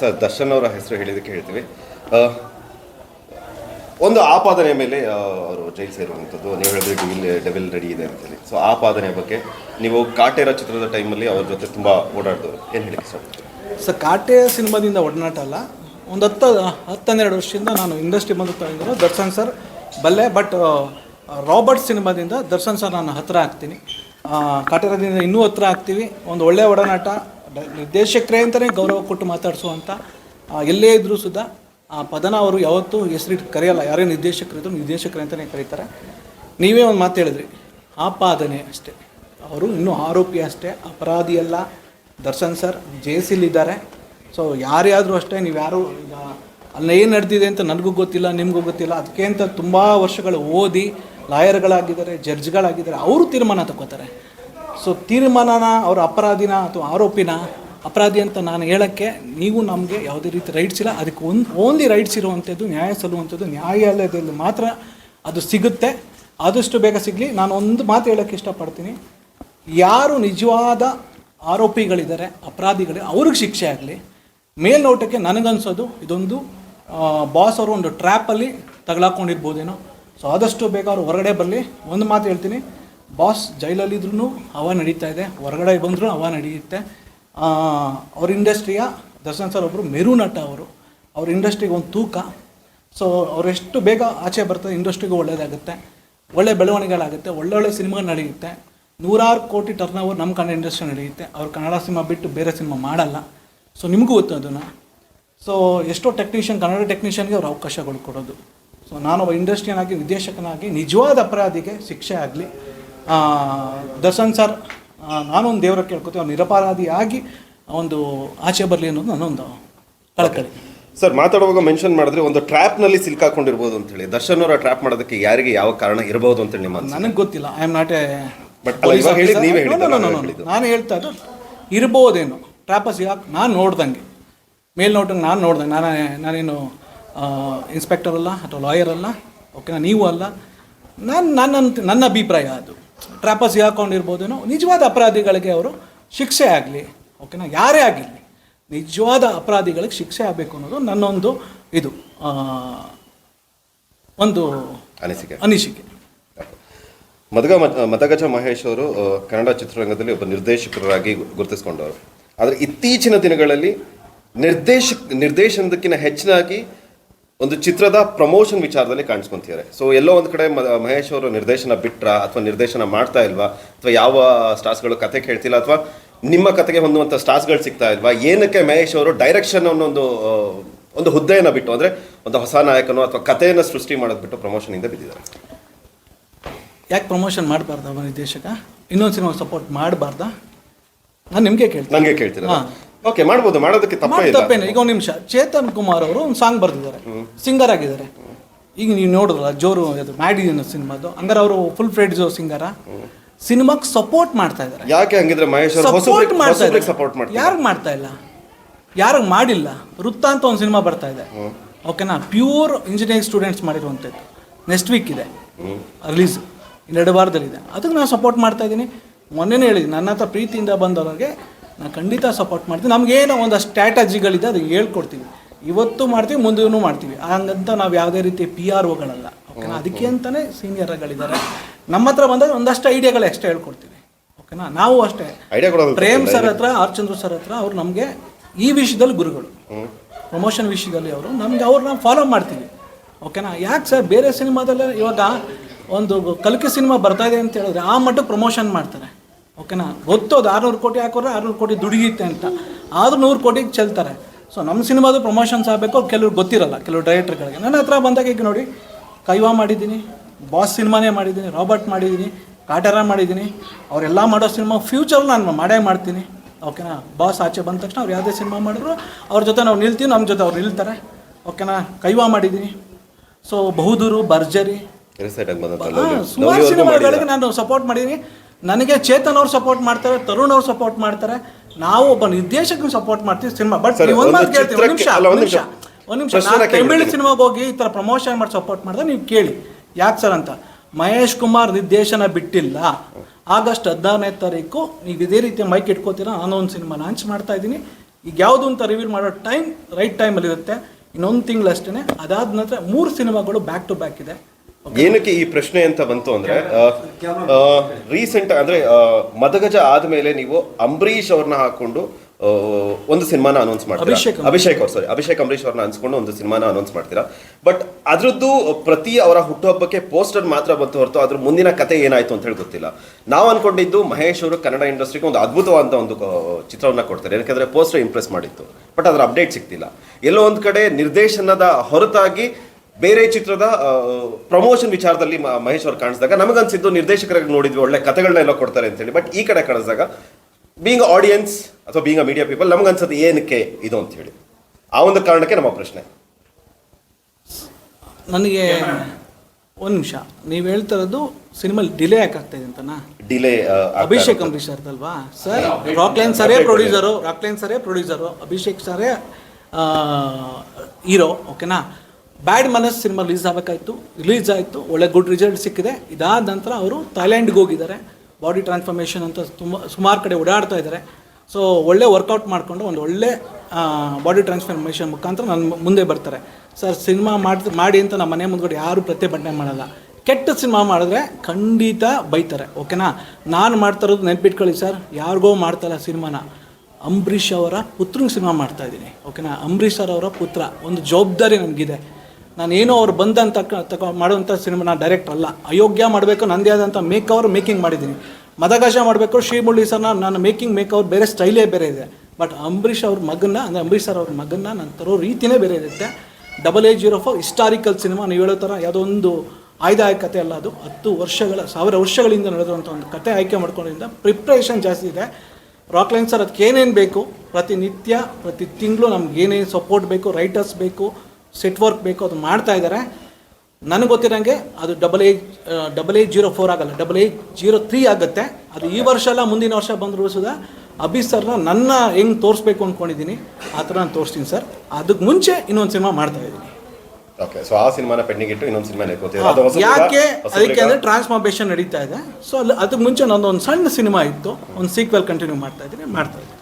Sir, Darshan ಅವರ ಹೆಸರು ಹೇಳಿದಕ್ಕೆ ಹೇಳ್ತೀವಿ. ಒಂದು ಆಪಾದನೆ ಮೇಲೆ ಅವರು ಜೈಲು ಸೇರುವಂಥದ್ದು, ನೀವು ಹೇಳಿದ್ರೆ ಡಿವಿಲ್ ಡೆವಿಲ್ ರೆಡಿ ಇದೆ ಅಂತೇಳಿ ಸೊ ಆಪಾದನೆ ಬಗ್ಗೆ ನೀವು ಕಾಟೇರ ಚಿತ್ರದ ಟೈಮಲ್ಲಿ ಅವ್ರ ಜೊತೆ ತುಂಬ ಓಡಾಡಿದವರು ಏನು ಹೇಳಿ ಸರ್? ಸರ್ ಕಾಟೆ ಸಿನಿಮಾದಿಂದ ಒಡನಾಟ ಅಲ್ಲ. ಒಂದು ಹತ್ತು ಹತ್ತನ್ನೆರಡು ವರ್ಷದಿಂದ ನಾನು ಇಂಡಸ್ಟ್ರಿ ಬಂದು ತಗೊಂಡಿದ್ದರು ದರ್ಶನ್ ಸರ್. ಬಲ್ಲೆ ಬಟ್ ರಾಬರ್ಟ್ ಸಿನಿಮಾದಿಂದ ದರ್ಶನ್ ಸರ್ ನಾನು ಹತ್ತಿರ ಆಗ್ತೀನಿ. ಕಾಟೇರದಿಂದ ಇನ್ನೂ ಹತ್ತಿರ ಆಗ್ತೀವಿ. ಒಂದು ಒಳ್ಳೆಯ ಒಡನಾಟ. ನಿರ್ದೇಶಕರೇ ಅಂತಲೇ ಗೌರವ ಕೊಟ್ಟು ಮಾತಾಡಿಸುವಂಥ ಎಲ್ಲೇ ಇದ್ದರೂ ಸುದ್ದ, ಆ, ಪದನ ಅವರು ಯಾವತ್ತೂ ಹೆಸರಿಟ್ಟು ಕರೆಯಲ್ಲ. ಯಾರೇ ನಿರ್ದೇಶಕರಿದ್ರು ನಿರ್ದೇಶಕರೇ ಅಂತಲೇ ಕರೀತಾರೆ. ನೀವೇ ಒಂದು ಮಾತು ಹೇಳಿದ್ರಿ. ಆಪಾದನೆ ಅಷ್ಟೇ. ಅವರು ಇನ್ನೂ ಆರೋಪಿ ಅಷ್ಟೇ. ಅಪರಾಧಿ ಅಲ್ಲ. ದರ್ಶನ್ ಸರ್ ಜೇಸಿಲಿದ್ದಾರೆ ಸೊ ಯಾರ್ಯಾದರೂ ಅಷ್ಟೇ, ನೀವು ಯಾರು, ಈಗ ಅಲ್ಲಿ ಏನು ನಡೆದಿದೆ ಅಂತ ನನಗೂ ಗೊತ್ತಿಲ್ಲ, ನಿಮಗೂ ಗೊತ್ತಿಲ್ಲ. ಅದಕ್ಕೆ ಅಂತ ತುಂಬ ವರ್ಷಗಳು ಓದಿ, ಲಾಯರ್ಗಳಾಗಿದ್ದಾರೆ, ಜಡ್ಜ್ಗಳಾಗಿದ್ದಾರೆ. ಅವರು ತೀರ್ಮಾನ ತಗೋತಾರೆ ಸೊ ತೀರ್ಮಾನನ ಅವರ ಅಪರಾಧಿನ ಅಥವಾ ಆರೋಪಿನ ಅಪರಾಧಿ ಅಂತ ನಾನು ಹೇಳೋಕ್ಕೆ ನೀವು ನಮಗೆ ಯಾವುದೇ ರೀತಿ ರೈಟ್ಸ್ ಇಲ್ಲ. ಅದಕ್ಕೆ ಒಂದು ಓನ್ಲಿ ರೈಟ್ಸ್ ಇರುವಂಥದ್ದು, ನ್ಯಾಯ ಸಲ್ಲುವಂಥದ್ದು ನ್ಯಾಯಾಲಯದಲ್ಲಿ ಮಾತ್ರ ಅದು ಸಿಗುತ್ತೆ. ಆದಷ್ಟು ಬೇಗ ಸಿಗಲಿ. ನಾನು ಒಂದು ಮಾತು ಹೇಳೋಕ್ಕೆ ಇಷ್ಟಪಡ್ತೀನಿ. ಯಾರು ನಿಜವಾದ ಆರೋಪಿಗಳಿದ್ದಾರೆ, ಅಪರಾಧಿಗಳು, ಅವ್ರಿಗೆ ಶಿಕ್ಷೆ ಆಗಲಿ, ಮೇಲ್ನೋಟಕ್ಕೆ ನನಗನ್ಸೋದು ಇದೊಂದು ಬಾಸ್ ಅವರು ಒಂದು ಟ್ರ್ಯಾಪಲ್ಲಿ ತಗಲಾಕೊಂಡಿರ್ಬೋದೇನೋ. ಸೊ ಆದಷ್ಟು ಬೇಗ ಅವರು ಹೊರಗಡೆ ಬರಲಿ. ಒಂದು ಮಾತು ಹೇಳ್ತೀನಿ. ಬಾಸ್ ಜೈಲಲ್ಲಿದ್ರೂ ಹವ ನಡೀತಾ ಇದೆ, ಹೊರಗಡೆ ಬಂದರೂ ಹವ ನಡೆಯುತ್ತೆ. ಅವ್ರ ಇಂಡಸ್ಟ್ರಿಯ ದರ್ಶನ್ ಸರ್ ಒಬ್ಬರು ಮೆರು ನಟ ಅವರು. ಅವ್ರ ಇಂಡಸ್ಟ್ರಿಗೆ ಒಂದು ತೂಕ. ಸೊ ಅವರೆಷ್ಟು ಬೇಗ ಆಚೆ ಬರ್ತದೆ ಇಂಡಸ್ಟ್ರಿಗೂ ಒಳ್ಳೆಯದಾಗುತ್ತೆ ಒಳ್ಳೆ ಬೆಳವಣಿಗೆಗಳಾಗುತ್ತೆ, ಒಳ್ಳೊಳ್ಳೆ ಸಿನಿಮಾ ನಡೆಯುತ್ತೆ. ನೂರಾರು ಕೋಟಿ ಟರ್ನ್ ನಮ್ಮ ಕನ್ನಡ ಇಂಡಸ್ಟ್ರಿ ನಡೆಯುತ್ತೆ. ಅವ್ರು ಕನ್ನಡ ಸಿನಿಮಾ ಬಿಟ್ಟು ಬೇರೆ ಸಿನಿಮಾ ಮಾಡಲ್ಲ. ಸೊ ನಿಮಗೂ ಗೊತ್ತು ಅದನ್ನು. ಸೊ ಎಷ್ಟೋ ಟೆಕ್ನಿಷಿಯನ್ ಕನ್ನಡ ಟೆಕ್ನಿಷಿಯನ್ಗೆ ಅವ್ರು ಅವಕಾಶಗಳು ಕೊಡೋದು. ಸೊ ನಾನೊಬ್ಬ ಇಂಡಸ್ಟ್ರಿಯನ್ ಆಗಿ ನಿರ್ದೇಶಕನಾಗಿ ನಿಜವಾದ ಅಪರಾಧಿಗೆ ಶಿಕ್ಷೆ ಆಗಲಿ ದರ್ಶನ್ ಸರ್ ನಾನೊಂದು ದೇವರ ಕೇಳ್ಕೊತೀವಿ ಅವ್ರು ನಿರಪರಾಧಿಯಾಗಿ ಒಂದು ಆಚೆ ಬರಲಿ ಅನ್ನೋದು ನನ್ನೊಂದು ಕಳಕಳಿ ಸರ್ ಮಾತಾಡುವಾಗ ಮೆನ್ಷನ್ ಮಾಡಿದ್ರೆ ಒಂದು ಟ್ರ್ಯಾಪ್ನಲ್ಲಿ ಸಿಲ್ಕಾಕೊಂಡಿರ್ಬೋದು ಅಂತ ಹೇಳಿ. ದರ್ಶನ್ ಅವರ ಟ್ರ್ಯಾಪ್ ಮಾಡೋದಕ್ಕೆ ಯಾರಿಗೆ ಯಾವ ಕಾರಣ ಇರಬಹುದು ಅಂತ ನಿಮ್ಮ? ನನಗೆ ಗೊತ್ತಿಲ್ಲ. I am not a but ನೀವೇ. ನಾನು ಹೇಳ್ತಾ ಇದ್ದು ಇರ್ಬೋದೇನು. ಟ್ರ್ಯಾಪಸ್ ಯಾಕೆ ನಾನು ನೋಡ್ದಂಗೆ. ಮೇಲ್ನೋಟಂಗೆ ನಾನು ನೋಡ್ದಂಗೆ. ನಾನು ನಾನೇನು ಇನ್ಸ್ಪೆಕ್ಟರ್ ಅಲ್ಲ ಅಥವಾ ಲಾಯರ್ ಅಲ್ಲ. ಓಕೆನಾ ನೀವು ಅಲ್ಲ. ನಾನು ನನ್ನ ನನ್ನ ಅಭಿಪ್ರಾಯ ಅದು. ಟ್ರಾಪಸ್ ಹಾಕೊಂಡಿರ್ಬೋದೇನೋ ನಿಜವಾದ ಅಪರಾಧಿಗಳಿಗೆ ಅವರು ಶಿಕ್ಷೆ ಆಗಲಿ ಓಕೆನಾ ಯಾರೇ ಆಗಿರಲಿ ನಿಜವಾದ ಅಪರಾಧಿಗಳಿಗೆ ಶಿಕ್ಷೆ ಆಗಬೇಕು ಅನ್ನೋದು ನನ್ನೊಂದು ಇದು ಒಂದು ಅನಿಸಿಕೆ. ಅನಿಸಿಕೆ. ಮದಗ ಮದಗಜ ಮಹೇಶ್ ಅವರು ಕನ್ನಡ ಚಿತ್ರರಂಗದಲ್ಲಿ ಒಬ್ಬ ನಿರ್ದೇಶಕರಾಗಿ ಗುರುತಿಸ್ಕೊಂಡವರು. ಗುರುತಿಸಿಕೊಂಡವರು ಆದರೆ ಇತ್ತೀಚಿನ ದಿನಗಳಲ್ಲಿ ನಿರ್ದೇಶ ನಿರ್ದೇಶನದಕ್ಕಿಂತ ಹೆಚ್ಚಿನಾಗಿ ಒಂದು ಚಿತ್ರದ ಪ್ರಮೋಷನ್ ವಿಚಾರದಲ್ಲಿ ಕಾಣಿಸ್ಕೊಂತಿದ್ದಾರೆ. ಸೊ ಎಲ್ಲೋ ಒಂದು ಕಡೆ ಮಹೇಶ್ ಅವರು ನಿರ್ದೇಶನ ಬಿಟ್ರ ಅಥವಾ ನಿರ್ದೇಶನ ಮಾಡ್ತಾ ಇಲ್ವಾ? ಅಥವಾ ಯಾವ ಸ್ಟಾರ್ಸ್ಗಳು ಕತೆ ಕೇಳ್ತಿಲ್ಲ? ಅಥವಾ ನಿಮ್ಮ ಕತೆಗೆ ಹೊಂದುವಂಥ ಸ್ಟಾರ್ಸ್ಗಳು ಸಿಗ್ತಾ ಇಲ್ವಾ? ಏನಕ್ಕೆ ಮಹೇಶ್ ಅವರು ಡೈರೆಕ್ಷನ್ ಅನ್ನೊಂದು ಒಂದು ಹುದ್ದೆಯನ್ನು ಬಿಟ್ಟು ಅಂದರೆ ಒಂದು ಹೊಸ ನಾಯಕನು ಅಥವಾ ಕಥೆಯನ್ನು ಸೃಷ್ಟಿ ಮಾಡೋದು ಬಿಟ್ಟು ಪ್ರಮೋಷನಿಂದ ಬಿದ್ದಿದ್ದಾರೆ. ಯಾಕೆ ಪ್ರಮೋಷನ್ ಮಾಡಬಾರ್ದು ಅವರ ನಿರ್ದೇಶಕ? ಇನ್ನೊಂದು ಸಿನಿಮಾ ಸಪೋರ್ಟ್ ಮಾಡಬಾರ್ದಾ? ನಾನು ನಿಮಗೆ ಕೇಳ್ತೀನಿ. ನನಗೆ ಕೇಳ್ತೀನಿ ಹಾ. ಓಕೆ ಮಾಡ್ಬೋದು ಮಾಡೋದಕ್ಕೆ ತಪ್ಪೇ ಮಾಡಿ ಇಲ್ಲ. ತಪ್ಪೇನು ಈಗ ಒಂದು ನಿಮಿಷ. ಚೇತನ್ ಕುಮಾರ್ ಅವರು ಒಂದು ಸಾಂಗ್ ಬರೆದಿದ್ದಾರೆ. ಸಿಂಗರ್ ಆಗಿದ್ದಾರೆ. ಈಗ ನೀವು ನೋಡಿದ್ರಲ್ಲ ಜೋರು ಅದು ಮ್ಯಾಡಿ ಅನ್ನೋ ಸಿನಿಮಾದು. ಹಂಗಾರೆ ಅವರು ಫುಲ್ ಫ್ರೆಡ್ಸ್ ಸಿಂಗರ ಸಿನಿಮಾಕ್ಕೆ ಸಪೋರ್ಟ್ ಮಾಡ್ತಾ ಇದ್ದಾರೆ. ಯಾಕೆ ಹಂಗಿದ್ರೆ ಮಹೇಶ್ ಅವರು ಸಪೋರ್ಟ್ ಮಾಡ್ತಾ ಹೊಸಬ್ರಿಗೆ ಸಪೋರ್ಟ್ ಮಾಡ್ತಾರೆ ಯಾರಿಗೆ ಮಾಡ್ತಾ ಇಲ್ಲ? ಯಾರಿಗೆ ಮಾಡಿಲ್ಲ? ವೃತ್ತ ಅಂತ ಒಂದು ಸಿನಿಮಾ ಬರ್ತಾ ಇದೆ. ಓಕೆನಾ ಪ್ಯೂರ್ ಇಂಜಿನಿಯರಿಂಗ್ ಸ್ಟೂಡೆಂಟ್ಸ್ ಮಾಡಿರುವಂಥದ್ದು. ನೆಕ್ಸ್ಟ್ ವೀಕ್ ಇದೆ. ರಿಲೀಸ್ ಇನ್ನೆರಡು ವಾರದಲ್ಲಿದೆ. ಅದಕ್ಕೆ ನಾನು ಸಪೋರ್ಟ್ ಮಾಡ್ತಾ ಇದ್ದೀನಿ. ಮೊನ್ನೆನೇ ಹೇಳಿದ್ದೀನಿ ನನ್ನ ಹತ್ರ ಪ್ರೀತಿಯಿಂದ ಬಂದವರಿಗೆ ನಾನು ಖಂಡಿತ ಸಪೋರ್ಟ್ ಮಾಡ್ತೀನಿ. ನಮಗೇನೋ ಒಂದು ಸ್ಟ್ರಾಟಜಿಗಳಿದೆ ಅದು ಹೇಳ್ಕೊಡ್ತೀವಿ ಇವತ್ತು ಮಾಡ್ತೀವಿ ಮುಂದೂ ಮಾಡ್ತೀವಿ. ಹಂಗಂತ ನಾವು ಯಾವುದೇ ರೀತಿ ಪಿ ಆರ್ ಒಗಳಲ್ಲ ಓಕೆನಾ ಅದಕ್ಕೆ ಅಂತಲೇ ಸೀನಿಯರ್ಗಳಿದ್ದಾರೆ ನಮ್ಮ ಹತ್ರ ಬಂದಾಗ ಒಂದಷ್ಟು ಐಡಿಯಾಗಳು ಎಕ್ಸ್ಟ್ರಾ ಹೇಳ್ಕೊಡ್ತೀವಿ ಓಕೆನಾ ನಾವು ಅಷ್ಟೇ. ಪ್ರೇಮ್ ಸರ್ ಹತ್ರ ಆರ್ಚಂದ್ರ ಸರ್ ಹತ್ರ ಅವ್ರು ನಮಗೆ ಈ ವಿಷಯದಲ್ಲಿ ಗುರುಗಳು. ಪ್ರಮೋಷನ್ ವಿಷಯದಲ್ಲಿ ಅವರು. ನಮಗೆ ಅವ್ರನ್ನ ಫಾಲೋ ಮಾಡ್ತೀವಿ ಓಕೆನಾ ಯಾಕೆ ಸರ್ ಬೇರೆ ಸಿನಿಮಾದಲ್ಲಿ ಇವಾಗ ಒಂದು ಕಲ್ಕಿ ಸಿನಿಮಾ ಬರ್ತಾ ಇದೆ ಅಂತ ಹೇಳಿದ್ರೆ ಆ ಮಟ್ಟಕ್ಕೆ ಪ್ರಮೋಷನ್ ಮಾಡ್ತಾರೆ. ಓಕೆನಾ? ಗೊತ್ತು ಅದು ಆರುನೂರು ಕೋಟಿ ಹಾಕೋರೆ ಆರುನೂರು ಕೋಟಿ ದುಡಿಯುತ್ತೆ ಅಂತ. ಆದರೂ ನೂರು ಕೋಟಿಗೆ ಚೆಲ್ತಾರೆ. ಸೊ ನಮ್ಮ ಸಿನಿಮಾದು ಪ್ರಮೋಷನ್ಸ್ ಆಗಬೇಕು ಅವ್ರು ಕೆಲವ್ರು ಗೊತ್ತಿರಲ್ಲ ಕೆಲವು ಡೈರೆಕ್ಟರ್ಗಳಿಗೆ ನನ್ನ ಹತ್ರ ಬಂದಾಗ ಈಗ ನೋಡಿ ಕೈವಾ ಮಾಡಿದ್ದೀನಿ ಬಾಸ್ ಸಿನಿಮಾನೇ ಮಾಡಿದ್ದೀನಿ ರಾಬರ್ಟ್ ಮಾಡಿದ್ದೀನಿ ಕಾಟರ ಮಾಡಿದ್ದೀನಿ. ಅವರೆಲ್ಲ ಮಾಡೋ ಸಿನಿಮಾ ಫ್ಯೂಚರ್ ನಾನು ಮಾಡೇ ಮಾಡ್ತೀನಿ. ಓಕೆನಾ? ಬಾಸ್ ಆಚೆ ಬಂದ ತಕ್ಷಣ ಅವ್ರು ಯಾವುದೇ ಸಿನಿಮಾ ಮಾಡಿದ್ರು ಅವ್ರ ಜೊತೆ ನಾವು ನಿಲ್ತೀವಿ ನಮ್ಮ ಜೊತೆ ಅವ್ರು ನಿಲ್ತಾರೆ. ಓಕೆನಾ? ಕೈವಾ ಮಾಡಿದ್ದೀನಿ. ಸೊ ಬಹುದೂರು ಭರ್ಜರಿ. ಸುಮಾರು ಸಿನಿಮಾಗಳಿಗೆ ನಾನು ಸಪೋರ್ಟ್ ಮಾಡಿದ್ದೀನಿ. ನನಗೆ ಚೇತನ್ ಅವ್ರು ಸಪೋರ್ಟ್ ಮಾಡ್ತಾರೆ ತರುಣ್ ಅವ್ರು ಸಪೋರ್ಟ್ ಮಾಡ್ತಾರೆ. ನಾವು ಒಬ್ಬ ನಿರ್ದೇಶಕನ ಸಪೋರ್ಟ್ ಮಾಡ್ತೀವಿ ಸಿನಿಮಾ. ಬಟ್ ನೀವು ಒಂದು ಮಾತು ಕೇಳ್ತೀವಿ ಒಂದು ನಿಮಿಷ ಒಂದು ನಿಮಿಷ. ಒಂದು ನಿಮಿಷ. ನಾನು ತಮಿಳು. ಸಿನಿಮಾಗೆ ಹೋಗಿ ಈ ಥರ ಪ್ರಮೋಷನ್ ಮಾಡಿ ಸಪೋರ್ಟ್ ಮಾಡಿದ್ರೆ ನೀವು ಕೇಳಿ. ಯಾಕೆ ಸರ್ ಅಂತ? ಮಹೇಶ್ ಕುಮಾರ್ ನಿರ್ದೇಶನ ಬಿಟ್ಟಿಲ್ಲ. ಆಗಸ್ಟ್ ಹದಿನಾರನೇ ತಾರೀಕು ನೀವು ಇದೇ ರೀತಿ ಮೈಕ್ ಇಟ್ಕೋತೀರಾ? ನಾನು ಒಂದು ಸಿನಿಮಾ ಲಾಂಚ್ ಮಾಡ್ತಾ ಇದ್ದೀನಿ. ಈಗ ಯಾವುದು ಅಂತ ರಿವೀಲ್ ಮಾಡೋ ಟೈಮ್ ರೈಟ್ ಟೈಮಲ್ಲಿರುತ್ತೆ ಇನ್ನೊಂದು ತಿಂಗಳಷ್ಟೇ ಅದಾದ ನಂತರ ಮೂರು ಸಿನಿಮಾಗಳು ಬ್ಯಾಕ್ ಟು ಬ್ಯಾಕ್ ಇದೆ. ಏನಕ್ಕೆ ಈ ಪ್ರಶ್ನೆ ಅಂತ ಬಂತು ಅಂದ್ರೆ ರೀಸೆಂಟ್ ಅಂದ್ರೆ ಮದಗಜ ಆದ್ಮೇಲೆ ನೀವು ಅಂಬರೀಷ್ ಅವ್ರನ್ನ ಹಾಕೊಂಡು ಒಂದು ಸಿನಿಮಾನ ಅನೌನ್ಸ್ ಮಾಡ್ತೀರಾ? ಅಭಿಷೇಕ್ ಅಭಿಷೇಕ್ ಅವ್ರು ಸಾರಿ ಅಭಿಷೇಕ್ ಅಂಬರೀಶ್ ಅವ್ರನ್ನ ಅನ್ಸ್ಕೊಂಡು ಒಂದು ಸಿನಿಮಾನ ಅನೌನ್ಸ್ ಮಾಡ್ತೀರಾ? ಬಟ್ ಅದ್ರದ್ದು ಪ್ರತಿ ಅವರ ಹುಟ್ಟುಹಬ್ಬಕ್ಕೆ ಪೋಸ್ಟರ್ ಮಾತ್ರ ಬಂತು ಹೊರತು ಅದ್ರ ಮುಂದಿನ ಕತೆ ಏನಾಯ್ತು ಅಂತ ಹೇಳಿ ಗೊತ್ತಿಲ್ಲ. ನಾವು ಅನ್ಕೊಂಡಿದ್ದು ಮಹೇಶ್ ಅವರು ಕನ್ನಡ ಇಂಡಸ್ಟ್ರಿಗೆ ಒಂದು ಅದ್ಭುತವಾದ ಒಂದು ಚಿತ್ರವನ್ನ ಕೊಡ್ತಾರೆ. ಯಾಕಂದ್ರೆ ಪೋಸ್ಟರ್ ಇಂಪ್ರೆಸ್ ಮಾಡಿತ್ತು. ಬಟ್ ಅದರ ಅಪ್ಡೇಟ್ ಸಿಗ್ತಿಲ್ಲ. ಎಲ್ಲೋ ಒಂದು ಕಡೆ ನಿರ್ದೇಶನದ ಹೊರತಾಗಿ ಬೇರೆ ಚಿತ್ರದ ಪ್ರಮೋಷನ್ ವಿಚಾರದಲ್ಲಿ ಮಹೇಶ್ ಅವ್ರು ಕಾಣಿಸಿದಾಗ ನಮಗನ್ಸಿದ್ದು ನಿರ್ದೇಶಕರಾಗಿ ನೋಡಿದ್ವಿ ಒಳ್ಳೆ ಕಥೆಗಳನ್ನ ಎಲ್ಲ ಕೊಡ್ತಾರೆ ಅಂತ ಹೇಳಿ ಬಟ್ ಈ ಕಡೆ ಕಾಣಿಸಿದಾಗ ಬೀಂಗ್ ಆಡಿಯನ್ಸ್ ಅಥವಾ ಬೀಂಗ್ ಅ ಮೀಡಿಯಾ ಪೀಪಲ್ ನಮಗನ್ಸೋದು ಏನಕ್ಕೆ ಇದು ಅಂತ ಹೇಳಿ ಆ ಒಂದು ಕಾರಣಕ್ಕೆ ನಮ್ಮ ಪ್ರಶ್ನೆ. ನನಗೆ ಒಂದು ನಿಮಿಷ. ನೀವು ಹೇಳ್ತಿರೋದು ಸಿನಿಮಾ ಡಿಲೇ ಯಾಕಾಗ್ತಾ ಇದೆ ಅಂತನಾ? ಡಿಲೇ ಅಭಿಷೇಕ್ ಅಂಬರೀಶ್ ಸರ್ದಲ್ವಾ ಸರ್ ರಾಕ್ಲೈನ್ ಸರೇ ಪ್ರೊಡ್ಯೂಸರು ರಾಕ್ಲೈನ್ ಸರೇ ಪ್ರೊಡ್ಯೂಸರು ಅಭಿಷೇಕ್ ಸರೇ ಹೀರೋ ಓಕೆನಾ ಬ್ಯಾಡ್ ಮನಸ್ ಸಿನಿಮಾ ರಿಲೀಸ್ ಆಗಬೇಕಾಯ್ತು ರಿಲೀಸ್ ಆಯಿತು, ಒಳ್ಳೆ ಗುಡ್ ರಿಸಲ್ಟ್ ಸಿಕ್ಕಿದೆ. ಇದಾದ ನಂತರ ಅವರು ಥೈಲ್ಯಾಂಡ್ಗೆ ಹೋಗಿದ್ದಾರೆ. ಬಾಡಿ ಟ್ರಾನ್ಸ್ಫಾರ್ಮೇಷನ್ ಅಂತ ತುಂಬ, ಸುಮಾರು ಕಡೆ ಓಡಾಡ್ತಾ ಇದ್ದಾರೆ. ಸೊ ಒಳ್ಳೆ ವರ್ಕೌಟ್ ಮಾಡಿಕೊಂಡು ಒಂದು ಒಳ್ಳೆ ಬಾಡಿ ಟ್ರಾನ್ಸ್ಫಾರ್ಮೇಷನ್ ಮುಖಾಂತರ ನನ್ನ ಮುಂದೆ ಬರ್ತಾರೆ. ಸರ್ ಸಿನಿಮಾ ಮಾಡಿ ಮಾಡಿ ಅಂತ ನಮ್ಮ ಮನೆ ಮುಂದ್ಗಡೆ ಯಾರೂ ಪ್ರತಿಭಟನೆ ಮಾಡಲ್ಲ. ಕೆಟ್ಟ ಸಿನಿಮಾ ಮಾಡಿದ್ರೆ ಖಂಡಿತ ಬೈತಾರೆ ಓಕೆನಾ ನಾನು ಮಾಡ್ತಾ ಇರೋದು ನೆನ್ಪಿಟ್ಕೊಳ್ಳಿ ಸರ್ ಯಾರಿಗೋ ಮಾಡ್ತಾಯಿಲ್ಲ ಸಿನಿಮಾನ. ಅಂಬರೀಷ್ ಅವರ ಪುತ್ರನ ಸಿನಿಮಾ ಮಾಡ್ತಾ ಇದ್ದೀನಿ ಓಕೆನಾ ಅಂಬರೀಷ್ ಸರ್ ಅವರ ಪುತ್ರ, ಒಂದು ಜವಾಬ್ದಾರಿ ನನಗಿದೆ ನಾನೇನೋ ಅವ್ರು ಬಂದಂತ ತಕ ಮಾಡುವಂಥ ಸಿನಿಮಾ ನಾನು ಡೈರೆಕ್ಟ್ ಅಲ್ಲ. ಅಯೋಗ್ಯ ಮಾಡಬೇಕು ನನ್ನದೇ ಆದಂಥ ಮೇಕ್ ಅವರ್ ಮೇಕಿಂಗ್ ಮಾಡಿದ್ದೀನಿ. ಮದಗಾಶ ಮಾಡಬೇಕು ಶ್ರೀಮುಳ್ಳಿ ಸರ್ನ ನಾನು ಮೇಕಿಂಗ್ ಮೇಕ್ ಅವ್ರ ಬೇರೆ ಸ್ಟೈಲೇ ಬೇರೆ ಇದೆ. ಬಟ್ ಅಂಬರೀಷ್ ಅವ್ರ ಮಗನ್ನ, ಅಂದರೆ ಅಂಬರೀಷ್ ಸರ್ ಅವ್ರ ಮಗನ್ನ ನಾನು ತರೋ ರೀತಿನೇ ಬೇರೆ ಇರುತ್ತೆ. ಡಬಲ್ ಏ ಜೀರೋ ಫೋರ್ ಹಿಸ್ಟಾರಿಕಲ್ ಸಿನಿಮಾ ನೀವು ಹೇಳೋ ಥರ ಯಾವುದೋ ಒಂದು ಆಯ್ದಾಯ ಕತೆ ಅಲ್ಲ ಅದು. ಹತ್ತು ವರ್ಷಗಳ, ಸಾವಿರ ವರ್ಷಗಳಿಂದ ನಡೆದಿರುವಂಥ ಒಂದು ಕತೆ ಆಯ್ಕೆ ಮಾಡ್ಕೊಂಡಿದ್ದ ಪ್ರಿಪ್ರೇಷನ್ ಜಾಸ್ತಿ ಇದೆ. ರಾಕ್ ಲೈನ್ ಸರ್ ಅದಕ್ಕೆ ಏನೇನು ಬೇಕು? ಪ್ರತಿನಿತ್ಯ, ಪ್ರತಿ ತಿಂಗಳು ನಮ್ಗೆ ಏನೇನು ಸಪೋರ್ಟ್ ಬೇಕು ರೈಟರ್ಸ್ ಬೇಕು ಸೆಟ್ ವರ್ಕ್ ಬೇಕು ಅದು ಮಾಡ್ತಾ ಇದ್ದಾರೆ. ನನಗೆ ಗೊತ್ತಿರೋಂಗೆ ಅದು double age double age zero four ಆಗಲ್ಲ ಡಬಲ್ ಏಜ್ ಜೀರೋ ತ್ರೀ ಆಗುತ್ತೆ. ಅದು ಈ ವರ್ಷ ಅಲ್ಲ ಮುಂದಿನ ವರ್ಷ ಬಂದರೂ ಸುದ ಅಭಿ ಸರ್ನ ನನ್ನ ಹೆಂಗೆ ತೋರಿಸ್ಬೇಕು ಅಂದ್ಕೊಂಡಿದ್ದೀನಿ ಆ ಥರ ನಾನು ತೋರಿಸ್ತೀನಿ ಸರ್. ಅದಕ್ಕೆ ಮುಂಚೆ ಇನ್ನೊಂದು ಸಿನಿಮಾ ಮಾಡ್ತಾ ಇದ್ದೀನಿ. ಓಕೆ ಸೊ ಆ ಸಿನಿಮಾನ ಪೆಂಡಿಂಗ್ ಇಟ್ಟು ಇನ್ನೊಂದು ಸಿನಿಮಾ ಯಾಕೆ? ಅದಕ್ಕೆ ಅಂದರೆ ಟ್ರಾನ್ಸ್ಫಾರ್ಮೇಷನ್ ನಡೀತಾ ಇದೆ. ಸೊ ಅಲ್ಲಿ ಅದಕ್ಕೆ ಮುಂಚೆ ನಂದು ಒಂದು ಸಣ್ಣ ಸಿನಿಮಾ ಇತ್ತು. ಒಂದು ಸೀಕ್ವೆಲ್ ಕಂಟಿನ್ಯೂ ಮಾಡ್ತಾ ಇದ್ದೀನಿ ಮಾಡ್ತಾ ಇದ್ದೀನಿ.